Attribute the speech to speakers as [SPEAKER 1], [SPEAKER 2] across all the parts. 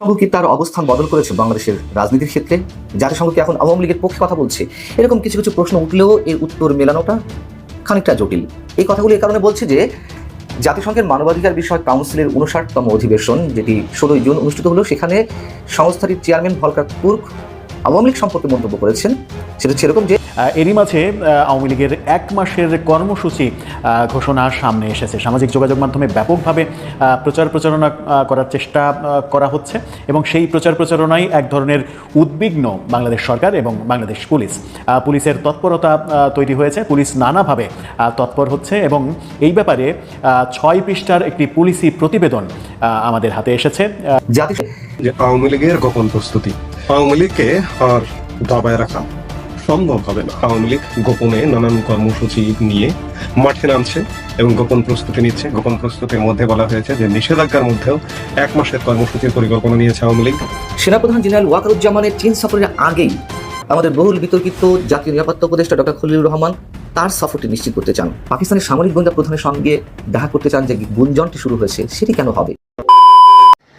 [SPEAKER 1] সংঘ কি তার অবস্থান বদল করেছে বাংলাদেশের রাজনীতির ক্ষেত্রে? জাতিসংঘ কি এখন আওয়ামী লীগের পক্ষে কথা বলছে? এরকম কিছু কিছু প্রশ্ন উঠলেও এর উত্তর মেলানোটা খানিকটা জটিল। এই কথাগুলো এ কারণে বলছে যে, জাতিসংঘের মানবাধিকার বিষয়ক কাউন্সিলের উনষাটতম অধিবেশন, যেটি ষোলোই জুন অনুষ্ঠিত হলো, সেখানে সংস্থাটির chairman Volker Turk Awami League সম্পর্কে মন্তব্য করেছেন সেটা হচ্ছে এরকম যে
[SPEAKER 2] এরই মাঝে আওয়ামী লীগের এক মাসের কর্মসূচি আহ, ঘোষণা সামনে এসেছে। সামাজিক যোগাযোগ মাধ্যমে ব্যাপকভাবে প্রচার প্রচারণা করার চেষ্টা করা হচ্ছে এবং সেই প্রচার প্রচারণায় এক ধরনের উদ্বিগ্ন বাংলাদেশ সরকার এবং বাংলাদেশ পুলিশ। আহ, পুলিশের তৎপরতা আহ, তৈরি হয়েছে। পুলিশ নানাভাবে আহ, তৎপর হচ্ছে এবং এই ব্যাপারে আহ, ছয় পৃষ্ঠার একটি পুলিশি প্রতিবেদন আহ, আমাদের হাতে এসেছে।
[SPEAKER 1] জাতি
[SPEAKER 3] আওয়ামী লীগের গোপন প্রস্তুতি। আওয়ামী লীগকে আর দাবায় রাখা সম্ভব হবে না। আওয়ামী লীগ গোপনে নানান কর্মসূচি নিয়ে মাঠে নামছে এবং গোপন প্রস্তুতি নিচ্ছে। গোপন প্রস্তুতির মধ্যে বলা হয়েছে যে নিষেধাজ্ঞার মধ্যেও এক মাসের কর্মসূচির পরিকল্পনা নিয়েছে আওয়ামী লীগ।
[SPEAKER 1] সেনাপ্রধান জেনারেল ওয়াকারুজ্জামানের চীন সফরের আগেই আমাদের বহুল বিতর্কিত জাতীয় নিরাপত্তা উপদেষ্টা ডক্টর খলিলুর রহমান তার সফরটি নিশ্চিত করতে চান। পাকিস্তানের সামরিক গোয়েন্দা প্রধানের সঙ্গে দেখা করতে চান যে গুঞ্জনটি শুরু হয়েছে, সেটি কেন হবে?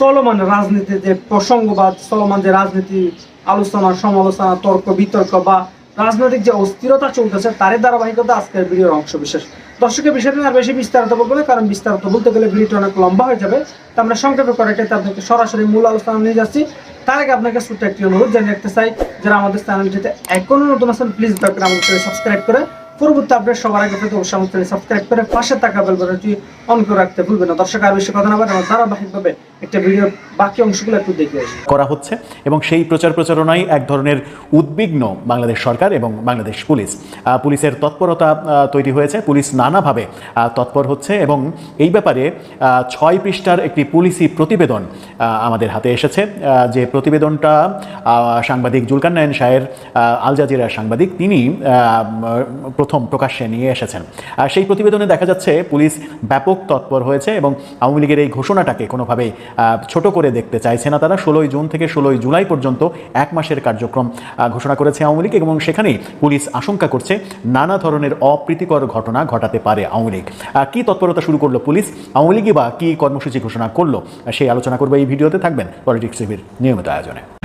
[SPEAKER 4] চলমান রাজনীতি যে প্রসঙ্গ বা চলমান যে রাজনীতি, আলোচনা, সমালোচনা, তর্ক, বিতর্ক বা রাজনৈতিক যে অস্থিরতা চলতেছে, তারই ধারাবাহিকতা আজকের ভিডিওর অংশ বিশেষ। দর্শকের বিষয়টা আর বেশি বিস্তারিত বলব না, কারণ বিস্তারিত বলতে গেলে ভিডিওটা অনেক লম্বা হয়ে যাবে। তো আমরা সংক্ষেপে করে এটাতে আপনাকে সরাসরি মূল আলোচনা নিয়ে যাচ্ছি। তার আগে আপনাকে ছোট্ট একটি অনুরোধ জানিয়ে রাখতে চাই, যারা আমাদের চ্যানেলটিতে এখনও নতুন আছেন প্লিজ দয়া করে আমাদের সাবস্ক্রাইব করে পরবর্তী আপডেট সবার আগে পেতে অবশ্যই আমাদের সাবস্ক্রাইব করে পাশে থাকা বেল অন করে রাখতে ভুলবেন না। দর্শক, আর বেশি কথা না বলে আমরা ধারাবাহিকভাবে একটা ভিডিওর বাকি অংশগুলো একটু দেখে আসি
[SPEAKER 2] করা হচ্ছে এবং সেই প্রচার প্রচারণায় এক ধরনের উদ্বিগ্ন বাংলাদেশ সরকার এবং বাংলাদেশ পুলিশ। পুলিশের তৎপরতা তৈরি হয়েছে। পুলিশ নানাভাবে তৎপর হচ্ছে এবং এই ব্যাপারে ছয় পৃষ্ঠার একটি পুলিশি প্রতিবেদন আমাদের হাতে এসেছে। যে প্রতিবেদনটা সাংবাদিক জুলকার নায়ন শাহের আল জাজিরার সাংবাদিক, তিনি প্রথম প্রকাশ্যে নিয়ে এসেছেন। সেই প্রতিবেদনে দেখা যাচ্ছে পুলিশ ব্যাপক তৎপর হয়েছে এবং আওয়ামী লীগের এই ঘোষণাটাকে কোনোভাবেই ছোট করে দেখতে চাইছে না তারা। ষোলোই জুন থেকে ষোলোই জুলাই পর্যন্ত এক মাসের কার্যক্রম ঘোষণা করেছে আওয়ামী লীগ এবং সেখানেই পুলিশ আশঙ্কা করছে নানা ধরনের অপ্রীতিকর ঘটনা ঘটাতে পারে আওয়ামী লীগ। কী তৎপরতা শুরু করল পুলিশ? আওয়ামী লীগই বা কী কর্মসূচি ঘোষণা করল? সেই আলোচনা করবে এই ভিডিওতে। থাকবেন পলিটিক্স টিভির নিয়মিত আয়োজনে।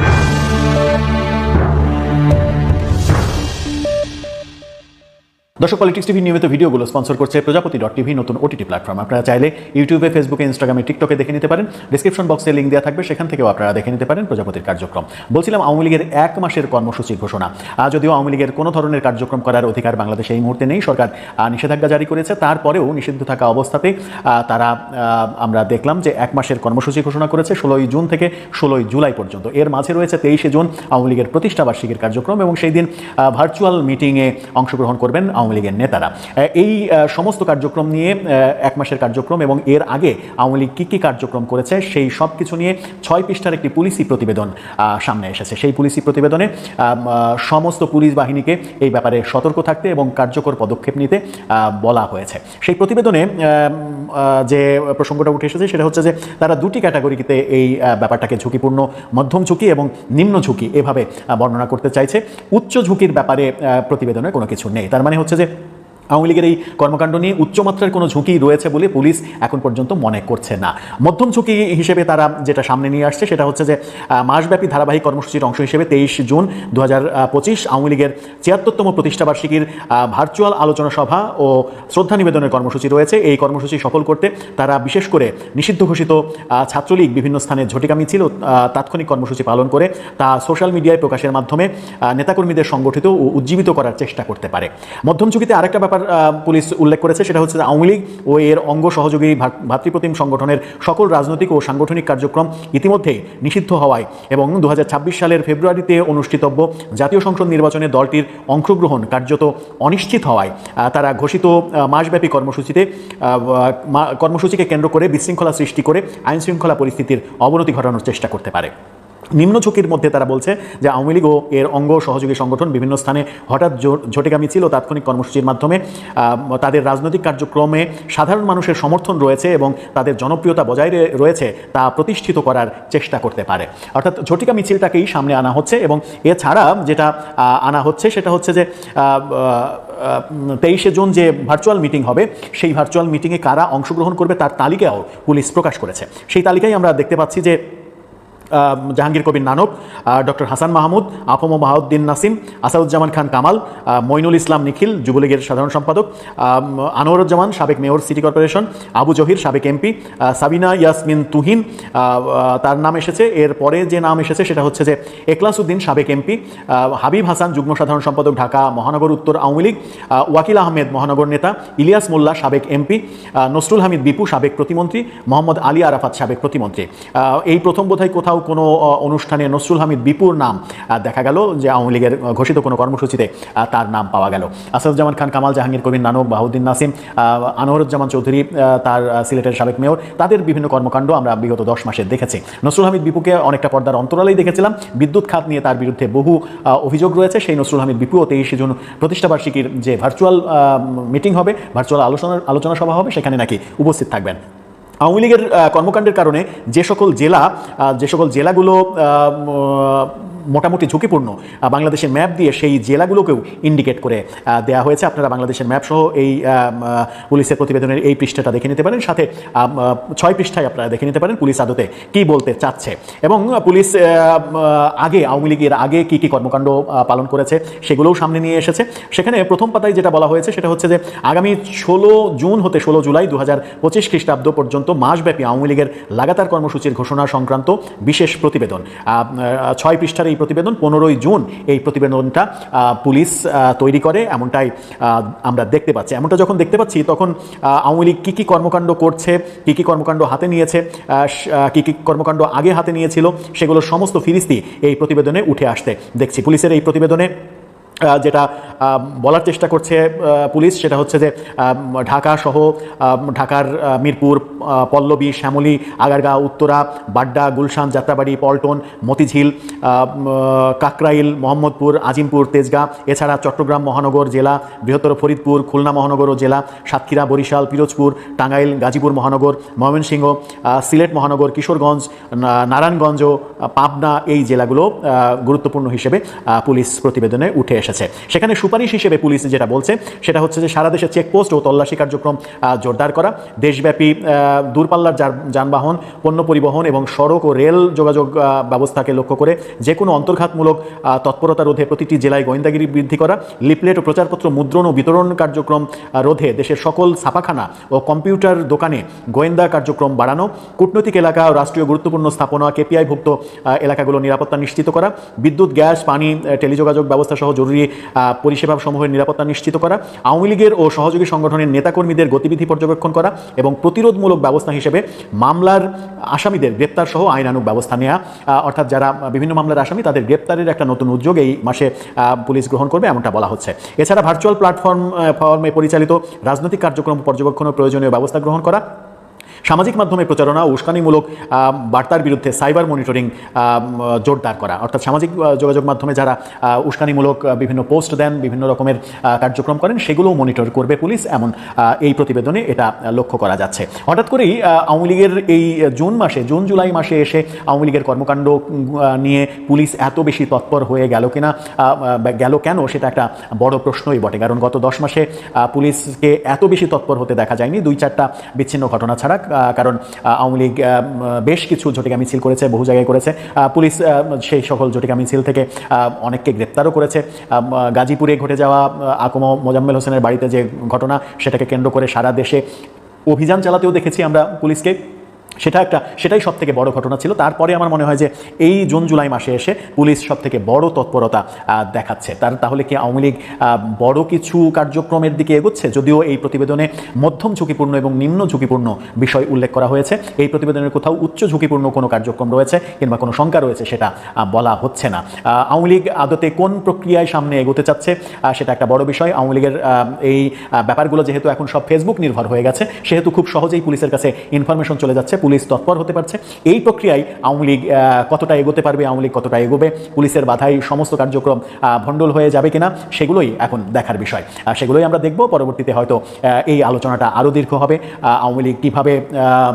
[SPEAKER 2] দর্শক পলিটিক্স টিভি নিয়মিত ভিডিওগুলো স্পন্সর করছে প্রজাপতি ডট টিভি নতুন ওটিটি প্ল্যাটফর্ম আপনারা চাইলে ইউটিউবে ফেসবুকে ইনস্টাগ্রামে টিকটকে দেখে নিতে পারেন। ডিসক্রিপশন বক্সে লিঙ্ক দেওয়া থাকবে, সেখান থেকেও আপনারা দেখে নিতে পারেন প্রজাপতির কার্যক্রম। বলছিলাম, আওয়ামী লীগের এক মাসের কর্মসূচি ঘোষণা। আজ যদিও আওয়ামী লীগের কোনো ধরনের কার্যক্রম করার অধিকার বাংলাদেশে এই মুহূর্তে নেই। সরকার নিষেধাজ্ঞা জারি করেছে। তারপরেও নিষিদ্ধ থাকা অবস্থাতে তারা আমরা দেখলাম যে এক মাসের কর্মসূচি ঘোষণা করেছে ষোলোই জুন থেকে ষোলোই জুলাই পর্যন্ত। এর মাঝে রয়েছে তেইশে জুন আওয়ামী লীগের প্রতিষ্ঠাবার্ষিকীর কার্যক্রম এবং সেই দিন ভার্চুয়াল মিটিংয়ে অংশগ্রহণ করবেন আওয়ামী লীগের নেতারা। এই সমস্ত কার্যক্রম নিয়ে এক মাসের কার্যক্রম এবং এর আগে আওয়ামী লীগ কী কী কার্যক্রম করেছে, সেই সব কিছু নিয়ে ছয় পৃষ্ঠার একটি পুলিশি প্রতিবেদন সামনে এসেছে। সেই পুলিশি প্রতিবেদনে সমস্ত পুলিশ বাহিনীকে এই ব্যাপারে সতর্ক থাকতে এবং কার্যকর পদক্ষেপ নিতে বলা হয়েছে। সেই প্রতিবেদনে যে প্রসঙ্গটা উঠে এসেছে, সেটা হচ্ছে যে তারা দুটি ক্যাটাগরিতে এই ব্যাপারটাকে ঝুঁকিপূর্ণ, মধ্যম ঝুঁকি এবং নিম্ন ঝুঁকি এভাবে বর্ণনা করতে চাইছে। উচ্চ ঝুঁকির ব্যাপারে প্রতিবেদনে কোনো কিছু নেই। তার মানে হচ্ছে যে আওয়ামী লীগের এই কর্মকাণ্ড নিয়ে উচ্চমাত্রার কোনো ঝুঁকি রয়েছে বলে পুলিশ এখন পর্যন্ত মনে করছে না। মধ্যম ঝুঁকি হিসেবে তারা যেটা সামনে নিয়ে আসছে সেটা হচ্ছে যে মাসব্যাপী ধারাবাহিক কর্মসূচির অংশ হিসেবে তেইশ জুন দু হাজার পঁচিশ আওয়ামী লীগের ছিয়াত্তরতম প্রতিষ্ঠাবার্ষিকীর ভার্চুয়াল আলোচনা সভা ও শ্রদ্ধা নিবেদনের কর্মসূচি রয়েছে। এই কর্মসূচি সফল করতে তারা বিশেষ করে নিষিদ্ধ ঘোষিত ছাত্রলীগ বিভিন্ন স্থানে ঝটিকা মিছিল তাৎক্ষণিক কর্মসূচি পালন করে তা সোশ্যাল মিডিয়ায় প্রকাশের মাধ্যমে নেতাকর্মীদের সংগঠিত ও উজ্জীবিত করার চেষ্টা করতে পারে। মধ্যম ঝুঁকিতে আরেকটা ব্যাপার আহ, পুলিশ উল্লেখ করেছে সেটা হচ্ছে আওয়ামী লীগ ও এর অঙ্গ সহযোগী ভাত- ভাতৃপ্রতিম সংগঠনের সকল রাজনৈতিক ও সাংগঠনিক কার্যক্রম ইতিমধ্যেই নিষিদ্ধ হওয়ায় এবং দু হাজার ছাব্বিশ সালের ফেব্রুয়ারিতে অনুষ্ঠিতব্য জাতীয় সংসদ নির্বাচনে দলটির অংশগ্রহণ কার্যত অনিশ্চিত হওয়ায় তারা ঘোষিত মাসব্যাপী কর্মসূচিতে কর্মসূচিকে কেন্দ্র করে বিশৃঙ্খলা সৃষ্টি করে আইনশৃঙ্খলা পরিস্থিতির অবনতি ঘটানোর চেষ্টা করতে পারে। নিম্ন ঝুঁকির মধ্যে তারা বলছে যে আওয়ামী লীগ ও এর অঙ্গ সহযোগী সংগঠন বিভিন্ন স্থানে হঠাৎ জো- ঝটিকা মিছিল ও তাৎক্ষণিক কর্মসূচির মাধ্যমে। তাদের রাজনৈতিক কার্যক্রমে সাধারণ মানুষের সমর্থন রয়েছে এবং তাদের জনপ্রিয়তা বজায় রয়েছে তা প্রতিষ্ঠিত করার চেষ্টা করতে পারে। অর্থাৎ ঝটিকা মিছিলটাকেই সামনে আনা হচ্ছে এবং এছাড়া যেটা আনা হচ্ছে সেটা হচ্ছে যে তেইশে জুন যে ভার্চুয়াল মিটিং হবে, সেই ভার্চুয়াল মিটিংয়ে কারা অংশগ্রহণ করবে তার তালিকাও পুলিশ প্রকাশ করেছে। সেই তালিকায় আমরা দেখতে পাচ্ছি যে জাহাঙ্গীর কবির নানক ডক্টর হাসান মাহমুদ, আফম বাহাউদ্দিন নাসিম, আসাদুজ্জামান খান কামাল মইনুল ইসলাম নিখিল, যুবলীগের সাধারণ সম্পাদক আনোয়ারুজ্জামান, সাবেক mayor, city corporation, Abu Zahir, সাবেক এমপি সাবিনা ইয়াসমিন তুহিন তার নাম এসেছে, এর পরে যে নাম এসেছে সেটা হচ্ছে যে একলাস উদ্দিন, সাবেক এমপি হাবিব হাসান, যুগ্ম সাধারণ সম্পাদক ঢাকা, মহানগর উত্তর আওয়ামী লীগ ওয়াকিল আহমেদ, মহানগর নেতা, ইলিয়াস মোল্লা, সাবেক এমপি নসরুল হামিদ বিপু, সাবেক প্রতিমন্ত্রী, মোহাম্মদ আলী আরাফাত, সাবেক প্রতিমন্ত্রী। এই প্রথম বোধহয় কোথাও কোনো অনুষ্ঠানে নসরুল হামিদ বিপুর নাম দেখা গেল যে আওয়ামী লীগের ঘোষিত কোনো কর্মসূচিতে তার নাম পাওয়া গেল। আসাদুজ্জামান খান, কামাল জাহাঙ্গীর কবির, নানক বাহুদ্দিন নাসিম আনোয়ারুজ্জামান চৌধুরী তার সিলেটের সাবেক মেয়র, তাদের বিভিন্ন কর্মকাণ্ড আমরা বিগত দশ মাসে দেখেছি। নসরুল হামিদ বিপুকে অনেকটা পর্দার অন্তরালেই দেখেছিলাম। বিদ্যুৎ খাত নিয়ে তার বিরুদ্ধে বহু অভিযোগ রয়েছে। সেই নসরুল হামিদ বিপুও তেইশে জুন প্রতিষ্ঠাবার্ষিকীর যে ভার্চুয়াল মিটিং হবে ভার্চুয়াল আলোচনা আলোচনা সভা হবে, সেখানে নাকি উপস্থিত থাকবেন। আওয়ামী লীগের কর্মকাণ্ডের কারণে যে সকল জেলা যে সকল জেলাগুলো মোটামুটি ঝুঁকিপূর্ণ বাংলাদেশের ম্যাপ দিয়ে সেই জেলাগুলোকেও ইন্ডিকেট করে দেওয়া হয়েছে। আপনারা বাংলাদেশের ম্যাপ সহ এই পুলিশের প্রতিবেদনের এই পৃষ্ঠাটা দেখে নিতে পারেন। সাথে ছয় পৃষ্ঠায় আপনারা দেখে নিতে পারেন পুলিশ আদতে কি বলতে চাচ্ছে। এবং পুলিশ আগে, আওয়ামী লীগের আগে কি কি কর্মকাণ্ড পালন করেছে সেগুলোও সামনে নিয়ে এসেছে। সেখানে প্রথম পাতায় যেটা বলা হয়েছে সেটা হচ্ছে যে, আগামী ষোলো জুন হতে ষোলো জুলাই দু হাজার পঁচিশ খ্রিস্টাব্দ পর্যন্ত মাসব্যাপী আওয়ামী লীগের লাগাতার কর্মসূচির ঘোষণা সংক্রান্ত বিশেষ প্রতিবেদন। ছয় পৃষ্ঠার প্রতিবেদন পনেরোই জুন এই প্রতিবেদনটা পুলিশ তৈরি করে, এমনটাই আমরা দেখতে পাচ্ছি। এমনটা যখন দেখতে পাচ্ছি, তখন আওয়ামী লীগ কী কী কর্মকাণ্ড করছে, কী কী কর্মকাণ্ড হাতে নিয়েছে কী কী কর্মকাণ্ড আগে হাতে নিয়েছিল, সেগুলো সমস্ত ফিরিস্তি এই প্রতিবেদনে উঠে আসতে দেখছি। পুলিশের এই প্রতিবেদনে যেটা বলার চেষ্টা করছে পুলিশ, সেটা হচ্ছে যে ঢাকা সহ ঢাকার মিরপুর পল্লবী, শ্যামলী আগারগাঁও উত্তরা, বাড্ডা, গুলশান, যাত্রাবাড়ি, পল্টন, মতিঝিল কাকরাইল, মোহাম্মদপুর, আজিমপুর, তেজগাঁ, এছাড়া চট্টগ্রাম, মহানগর জেলা, বৃহত্তর ফরিদপুর, খুলনা, মহানগর ও জেলা, সাতক্ষীরা, বরিশাল, পিরোজপুর, টাঙ্গাইল, গাজীপুর, মহানগর, ময়মনসিংহ সিলেট, মহানগর, কিশোরগঞ্জ নারায়ণগঞ্জ পাবনা, এই জেলাগুলো গুরুত্বপূর্ণ হিসেবে পুলিশ প্রতিবেদনে উঠে এসেছে। সেখানে সুপারিশ হিসেবে পুলিশ যেটা বলছে সেটা হচ্ছে যে সারা দেশে চেকপোস্ট ও তল্লাশি কার্যক্রম জোরদার করা। দেশব্যাপী দূরপাল্লার যানবাহন পণ্য পরিবহন এবং সড়ক ও রেল যোগাযোগ ব্যবস্থাকে লক্ষ্য করে যে কোনো অন্তর্ঘাতমূলক তৎপরতা রোধে প্রতিটি জেলায় গোয়েন্দাগিরি বৃদ্ধি করা লিফলেট ও প্রচারপত্র মুদ্রণ ও বিতরণ কার্যক্রম রোধে দেশের সকল ছাপাখানা ও কম্পিউটার দোকানে গোয়েন্দা কার্যক্রম বাড়ানো কূটনৈতিক এলাকা ও রাষ্ট্রীয় গুরুত্বপূর্ণ স্থাপনা কেপিআই ভুক্ত আহ, এলাকাগুলোর নিরাপত্তা নিশ্চিত করা বিদ্যুৎ গ্যাস পানি টেলিযোগাযোগ ব্যবস্থা সহ জরুরি আহ, পরিষেবা সমূহের নিরাপত্তা নিশ্চিত করা আওয়ামী লীগের ও সহযোগী সংগঠনের নেতাকর্মীদের গতিবিধি পর্যবেক্ষণ করা এবং প্রতিরোধমূলক ব্যবস্থা হিসেবে মামলার আসামিদের গ্রেপ্তার সহ আইনানুগ ব্যবস্থা নেওয়া অর্থাৎ যারা বিভিন্ন মামলার আসামি তাদের গ্রেপ্তারের একটা নতুন উদ্যোগ এই মাসে পুলিশ গ্রহণ করবে এমনটা বলা হচ্ছে। এছাড়া ভার্চুয়াল প্ল্যাটফর্ম ফর্মে পরিচালিত রাজনৈতিক কার্যক্রম পর্যবেক্ষণের প্রয়োজনীয় ব্যবস্থা গ্রহণ করা সামাজিক মাধ্যমে প্রচারণা, উস্কানিমূলক বার্তার বিরুদ্ধে সাইবার মনিটরিং জোরদার করা। অর্থাৎ সামাজিক যোগাযোগ মাধ্যমে যারা উস্কানিমূলক বিভিন্ন পোস্ট দেন, বিভিন্ন রকমের কার্যক্রম করেন, সেগুলোও মনিটর করবে পুলিশ, এমন এই প্রতিবেদনে এটা লক্ষ্য করা যাচ্ছে। হঠাৎ করেই আওয়ামী লীগের এই জুন মাসে, জুন, জুলাই মাসে এসে আওয়ামী লীগের কর্মকাণ্ড নিয়ে পুলিশ এত বেশি তৎপর হয়ে গেল কিনা গেল কেন, সেটা একটা বড় প্রশ্নই বটে। কারণ গত দশ মাসে পুলিশকে এত বেশি তৎপর হতে দেখা যায়নি। দুই, চারটা বিচ্ছিন্ন ঘটনা ছাড়া কারণ আওয়ামী লীগ বেশ কিছু ঝটিকা মিছিল করেছে, বহু জায়গায় করেছে। পুলিশ সেই সকল ঝটিকা মিছিল থেকে অনেককে গ্রেপ্তারও করেছে। গাজীপুরে ঘটে যাওয়া আকম মোজাম্মেল হোসেনের বাড়িতে যে ঘটনা, সেটাকে কেন্দ্র করে সারা দেশে অভিযান চালাতেও দেখেছি আমরা পুলিশকে। সেটা একটা, সেটাই সব থেকে বড় ঘটনা ছিল। তারপরে আমার মনে হয় যে এই জুন, জুলাই মাসে এসে পুলিশ সব থেকে বড় তৎপরতা দেখাচ্ছে। তার, তাহলে কি আওয়ামী লীগ বড় কিছু কার্যক্রমের দিকে এগোচ্ছে? যদিও এই প্রতিবেদনে মধ্যম ঝুঁকিপূর্ণ এবং নিম্ন ঝুঁকিপূর্ণ বিষয় উল্লেখ করা হয়েছে। এই প্রতিবেদনের কোথাও উচ্চ ঝুঁকিপূর্ণ কোনো কার্যক্রম রয়েছে কিংবা কোনো শঙ্কা রয়েছে সেটা বলা হচ্ছে না। আওয়ামী লীগ আদতে কোন প্রক্রিয়ায় সামনে এগোতে চাচ্ছে? সেটা একটা বড় বিষয়। আওয়ামী লীগের এই ব্যাপারগুলো যেহেতু এখন সব ফেসবুক নির্ভর হয়ে গেছে, সেহেতু খুব সহজেই পুলিশের কাছে ইনফরমেশন চলে যাচ্ছে। পুলিশ তৎপর হতে পারছে। এই প্রক্রিয়ায় আওয়ামী লীগ কতটা এগোতে পারবে, আওয়ামী লীগ কতটা এগোবে, পুলিশের বাধাই সমস্ত কার্যক্রম ভণ্ডল হয়ে যাবে কিনা, সেগুলোই এখন দেখার বিষয়। সেগুলোই আমরা দেখব। পরবর্তীতে হয়তো এই আলোচনাটা আরও দীর্ঘ হবে। আওয়ামী লীগ কীভাবে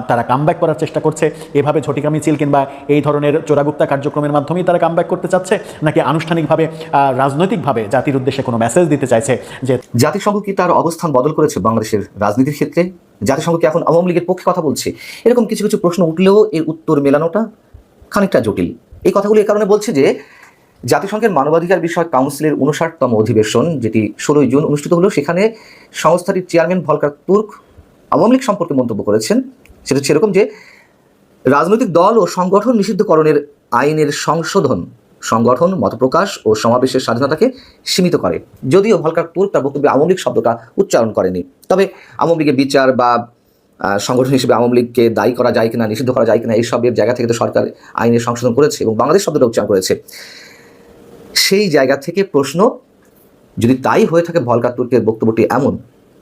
[SPEAKER 2] তারা কামব্যাক করার চেষ্টা করছে, এভাবে ঝটিকা মিছিল কিংবা এই ধরনের চোরাগুপ্তা কার্যক্রমের মাধ্যমেই তারা কামব্যাক করতে চাচ্ছে, নাকি আনুষ্ঠানিকভাবে রাজনৈতিকভাবে জাতির উদ্দেশ্যে কোনো মেসেজ দিতে চাইছে যে
[SPEAKER 1] জাতিসংঘ কি তার অবস্থান বদল করেছে বাংলাদেশের রাজনীতির ক্ষেত্রে? জাতিসংঘ এখন আওয়ামী লীগের পক্ষে কথা বলছে। এরকম কিছু কিছু প্রশ্ন উঠলেও এর উত্তর মেলানোটা খানিকটা জটিল। এই কথাগুলো এই কারণে বলছে যে, জাতিসংঘের মানবাধিকার বিষয়ক কাউন্সিলের উনষাটতম অধিবেশন, যেটি ষোলোই জুন অনুষ্ঠিত হলো, সেখানে সংস্থাটির chairman Volker Turk Awami League সম্পর্কে মন্তব্য করেছেন। সেটা হচ্ছে এরকম যে, রাজনৈতিক দল ও সংগঠন নিষিদ্ধকরণের আইনের সংশোধন সংগঠন, মতপ্রকাশ ও সমাবেশের স্বাধীনতাকে সীমিত করে। যদিও ভলকার তুর্ক তার বক্তব্যে আওয়ামী লীগ শব্দটা উচ্চারণ করেনি। তবে আওয়ামী লীগের বিচার বা সংগঠন হিসেবে আওয়ামী লীগকে দায়ী করা যায় কিনা, নিষিদ্ধ করা যায় কিনা, এইসবের জায়গা থেকে তো সরকার আইনের সংশোধন করেছে এবং বাংলাদেশ শব্দটা উচ্চারণ করেছে। সেই জায়গা থেকে প্রশ্ন, যদি তাই হয়ে থাকে ভলকার তুর্কের বক্তব্যটি এমন,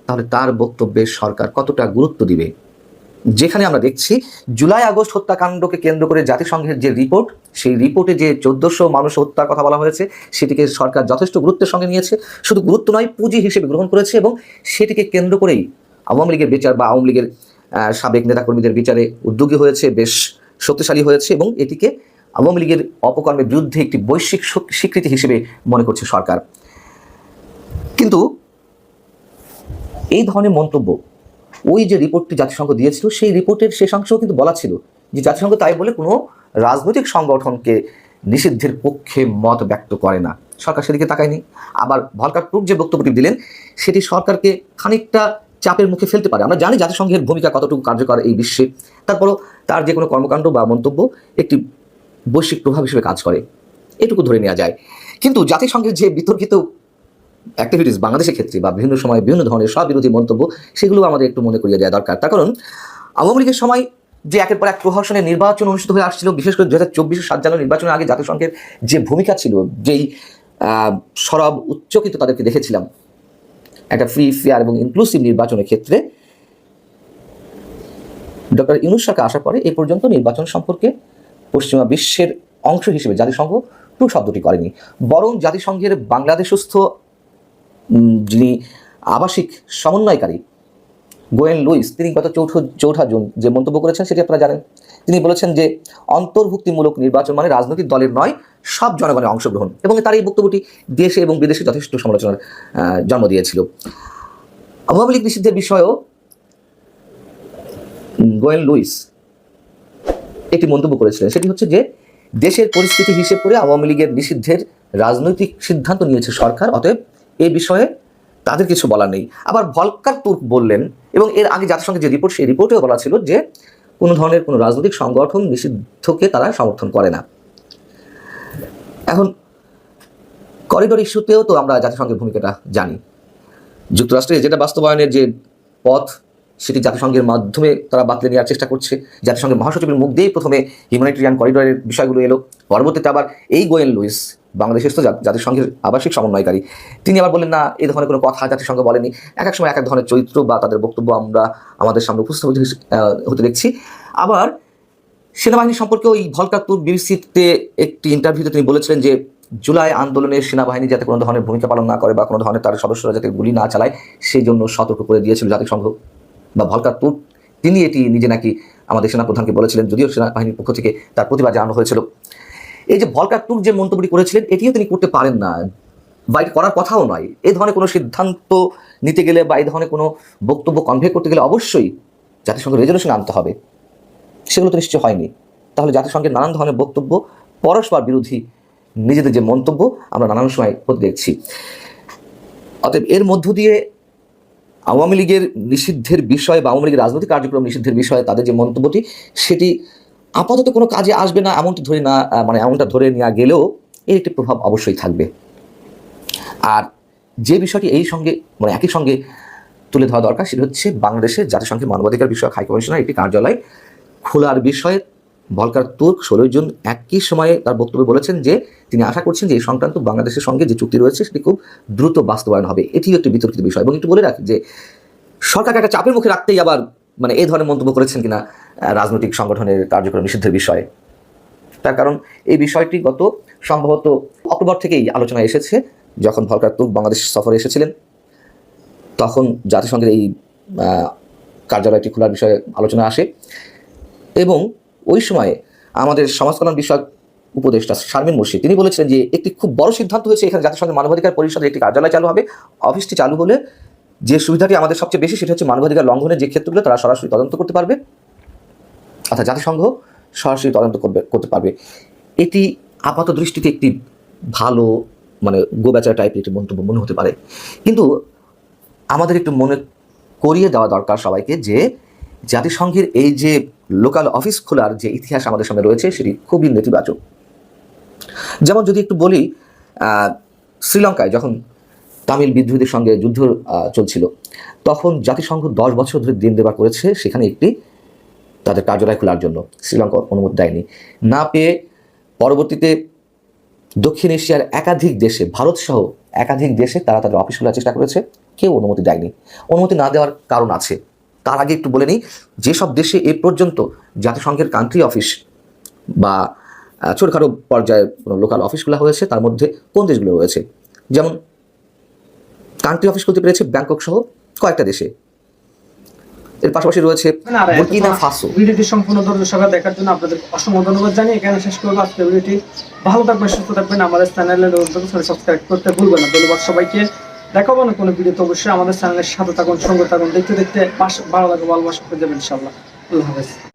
[SPEAKER 1] তাহলে তার বক্তব্যে সরকার কতটা গুরুত্ব দিবে? যেখানে আমরা দেখছি জুলাই, আগস্ট হত্যাকাণ্ডকে কেন্দ্র করে জাতিসংঘের যে রিপোর্ট, সেই রিপোর্টে যে চোদ্দশো মানুষ হত্যার কথা বলা হয়েছে, সেটিকে সরকার যথেষ্ট গুরুত্বের সঙ্গে নিয়েছে। শুধু গুরুত্ব নয়, পুঁজি হিসেবে গ্রহণ করেছে এবং সেটিকে কেন্দ্র করেই আওয়ামী লীগের বিচার বা আওয়ামী লীগের সাবেক নেতাকর্মীদের বিচারে উদ্যোগী হয়েছে, বেশ শক্তিশালী হয়েছে এবং এটিকে আওয়ামী লীগের অপকর্মের বিরুদ্ধে একটি বৈশ্বিক স্বীকৃতি হিসেবে মনে করছে সরকার। কিন্তু এই ধরনের মন্তব্য ওই যে রিপোর্টটি জাতিসংঘ দিয়েছিল, সেই রিপোর্টের শেষাংশেও কিন্তু বলা ছিল যে জাতিসংঘ তাই বলে কোনো রাজনৈতিক সংগঠনকে নিষিদ্ধের পক্ষে মত ব্যক্ত করে না। সরকার সেদিকে তাকায়নি। আবার ভলকার টুক যে বক্তব্যটি দিলেন, সেটি সরকারকে খানিকটা চাপের মুখে ফেলতে পারে। আমরা জানি জাতিসংঘের ভূমিকা কতটুকু কার্যকর এই বিশ্বে। তারপরও তার যে কোনো কর্মকাণ্ড বা মন্তব্য একটি বৈশ্বিক প্রভাব হিসেবে কাজ করে। এটুকু ধরে নেওয়া যায়। কিন্তু জাতিসংঘের যে বিতর্কিত অ্যাক্টিভিটিস বাংলাদেশের ক্ষেত্রে বা বিভিন্ন সময় বিভিন্ন ধরনের সব বিরোধী মন্তব্য, সেগুলো আমাদের একটু মনে করিয়ে দেওয়া দরকার। তার কারণ, আওয়ামী লীগের সময় যে একের পর এক প্রহসনের নির্বাচন অনুষ্ঠিত হয়ে আসছিল, বিশেষ করে দু হাজার চব্বিশে সাত জানুয়ারি নির্বাচনের আগে জাতিসংঘের যে ভূমিকা ছিল, যেই সরব উচ্চকিত তাদেরকে দেখেছিলাম, একটা ফ্রি ফেয়ার এবং ইনক্লুসিভ নির্বাচনের ক্ষেত্রে, ডক্টর ইউনুস সরকার আসার পরে এ পর্যন্ত নির্বাচন সম্পর্কে পশ্চিমা বিশ্বের অংশ হিসেবে জাতিসংঘ টু শব্দটি করেনি। বরং জাতিসংঘের বাংলাদেশস্থ যিনি আবাসিক সমন্বয়কারী, গোয়েন লুইস, তিনি গত চৌঠ, চৌঠা জুন যে মন্তব্য করেছেন সেটি আপনারা জানেন। তিনি বলেছেন যে, অন্তর্ভুক্তিমূলক নির্বাচন মানে রাজনৈতিক দলের নয়, সব জনগণের অংশগ্রহণ। এবং তার এই বক্তব্যটি দেশে এবং বিদেশে যথেষ্ট সমালোচনার জন্ম দিয়েছিল। আওয়ামী লীগ নিষিদ্ধের বিষয়েও গোয়েন লুইস একটি মন্তব্য করেছিলেন। সেটি হচ্ছে যে, দেশের পরিস্থিতি হিসেব করে আওয়ামী লীগের নিষিদ্ধের রাজনৈতিক সিদ্ধান্ত নিয়েছে সরকার, অতএব এই বিষয়ে তাদের কিছু বলা নেই। আবার ভলকার তুর্ক বললেন, এবং এর আগে জাতিসংঘের যে রিপোর্ট সেই রিপোর্টেও বলা ছিল যে কোনো ধরনের কোনো রাজনৈতিক সংগঠন নিষিদ্ধকে তারা সমর্থন করে না। এখন করিডোর ইস্যুতেও তো আমরা জাতিসংঘের ভূমিকাটা জানি। যুক্তরাষ্ট্রে যেটা বাস্তবায়নের যে পথ, সেটি জাতিসংঘের মাধ্যমে তারা বাতলে নেওয়ার চেষ্টা করছে। জাতিসংঘের মহাসচিবের মুখ দিয়েই প্রথমে হিউম্যানিটেরিয়ান করিডোরের বিষয়গুলো এলো। পরবর্তীতে আবার এই গোয়েন লুইস বাংলাদেশের তো জাতিসংঘের আবাসিক সমন্বয়কারী। তিনি আবার বলেন না এই ধরনের কোনো কথা জাতিসংঘ বলেনি। এক এক সময় এক এক ধরনের চরিত্র বা তাদের বক্তব্য আমরা আমাদের সামনে উপস্থাপিত হতে দেখছি আবার সেনাবাহিনী সম্পর্কে ওই ভলকাতুর বিবিসিতে একটি ইন্টারভিউতে তিনি বলেছিলেন যে, জুলাই আন্দোলনে সেনাবাহিনী যাতে কোনো ধরনের ভূমিকা পালন না করে বা কোনো ধরনের তার সদস্যরা যাতে গুলি না চালায় সেই জন্য সতর্ক করে দিয়েছিল জাতিসংঘ। বা ভলকাতুর, তিনি এটি নিজে নাকি আমাদের সেনাপ্রধানকে বলেছিলেন, যদিও সেনাবাহিনীর পক্ষ থেকে তার প্রতিবাদ জানানো হয়েছিল। এই যে ভলকার টুক যে মন্তব্যটি করেছিলেন, এটিও তিনি করতে পারেন না। বা করার কথাও নয়। এই ধরনের কোনো সিদ্ধান্ত নিতে গেলে বা এই ধরনের কোনো বক্তব্য কনভে করতে গেলে অবশ্যই জাতিসংঘের রেজলিউশন আনতে হবে। সেগুলো তো নিশ্চয় হয়নি। তাহলে জাতিসংঘের নানান ধরনের বক্তব্য, পরস্পর বিরোধী নিজেদের যে মন্তব্য, আমরা নানান সময় হতে দেখছি। অতএব এর মধ্য দিয়ে আওয়ামী লীগের নিষিদ্ধের বিষয়ে বা আওয়ামী লীগের রাজনৈতিক কার্যক্রম নিষিদ্ধের বিষয়ে তাদের যে মন্তব্যটি, সেটি আপাতত কোনো কাজে আসবে না, এমনটি ধরে না মানে এমনটা ধরে নেওয়া গেলেও এর একটি প্রভাব অবশ্যই থাকবে। আর যে বিষয়টি এই সঙ্গে মানে একই সঙ্গে তুলে ধরা দরকার সেটা হচ্ছে বাংলাদেশের জাতিসংঘের মানবাধিকার বিষয়ক হাই কমিশনার একটি কার্যালয় খোলার বিষয়ে ভলকার তুর্ক ষোলোই জুন একই সময়ে তার বক্তব্যে বলেছেন যে তিনি আশা করছেন যে এই সংক্রান্ত বাংলাদেশের সঙ্গে যে চুক্তি রয়েছে সেটি খুব দ্রুত বাস্তবায়ন হবে। এটিও একটি বিতর্কিত বিষয়। এবং একটু বলে রাখি যে সরকারকে একটা চাপের মুখে রাখতেই আবার মানে এই ধরনের মন্তব্য করেছেন কিনা রাজনৈতিক সংগঠনের কার্যক্রম নিষিদ্ধের বিষয়ে। তার কারণ এই বিষয়টি গত সম্ভবত অক্টোবর থেকেই আলোচনায় এসেছে, যখন ভলকার তুর্ক বাংলাদেশ সফরে এসেছিলেন। তখন জাতিসংঘের এই কার্যালয়টি খোলার বিষয়ে আলোচনা আসে এবং ওই সময়ে আমাদের সমাজ কল্যাণ বিষয়ক উপদেষ্টা শারমিন মুর্শিদ, তিনি বলেছিলেন যে একটি খুব বড় সিদ্ধান্ত হয়েছে এখানে জাতিসংঘের মানবাধিকার পরিষদের একটি কার্যালয় চালু হবে, অফিসটি চালু হলে যে সুবিধাটি আমাদের সবচেয়ে বেশি সেটা হচ্ছে মানবাধিকার লঙ্ঘনের যে ক্ষেত্রগুলো, তারা সরাসরি তদন্ত করতে পারবে। অর্থাৎ জাতিসংঘ সরাসরি তদন্ত করবে, করতে পারবে। এটি আপাত দৃষ্টিতে একটি ভালো মানে গোবেচার টাইপের একটি মন্তব্য মনে হতে পারে। কিন্তু আমাদের একটু মনে করিয়ে দেওয়া দরকার সবাইকে যে জাতিসংঘের এই যে লোকাল অফিস খোলার যে ইতিহাস আমাদের সামনে রয়েছে, সেটি খুবই নেতিবাচক। যেমন যদি একটু বলি শ্রীলঙ্কায় যখন তামিল বিদ্রোহীদের সঙ্গে যুদ্ধ চলছিল, তখন জাতিসংঘ দশ বছর ধরে দিন দেবার করেছে, সেখানে একটি তাদের কার্যালয় খোলার জন্য শ্রীলঙ্কা অনুমতি দেয়নি। না পেয়ে পরবর্তীতে দক্ষিণ এশিয়ার একাধিক দেশে, ভারত সহ একাধিক দেশে তারা তাদের অফিস খোলার চেষ্টা করেছে। কেউ অনুমতি দেয়নি। অনুমতি না দেওয়ার কারণ আছে। তার আগে একটু বলে নিই, যেসব দেশে এ পর্যন্ত জাতিসংঘের কান্ট্রি অফিস বা ছোটখাটো পর্যায়ে কোনো লোকাল অফিসগুলো হয়েছে, তার মধ্যে কোন দেশগুলো রয়েছে? যেমন কান্ট্রি অফিস খুলতে পেরেছে ব্যাংকক সহ কয়েকটা দেশে। এর পাশাপাশি রয়েছে বুর্কিনা ফাসো।
[SPEAKER 4] ভিডিওটি সম্পূর্ণ দর্শক সভা দেখার জন্য আপনাদের অসংখ্য ধন্যবাদ জানিয়ে এখানে শেষ করব। আজকে ভিডিওটি ভালো থাকবেন সুস্থ থাকবেন। আমাদের চ্যানেলে সাবস্ক্রাইব করতে ভুলবেন না। ধন্যবাদ সবাইকে। দেখাবো না কোনো ভিডিও তো অবশ্যই। আমাদের চ্যানেলের সাথে থাকুন সঙ্গে থাকুন। দেখতে দেখতে পাশে ভালো লাগে ভালোবাসা করে দেবেন ইনশাল্লাহ আল্লাহ হাফেজ।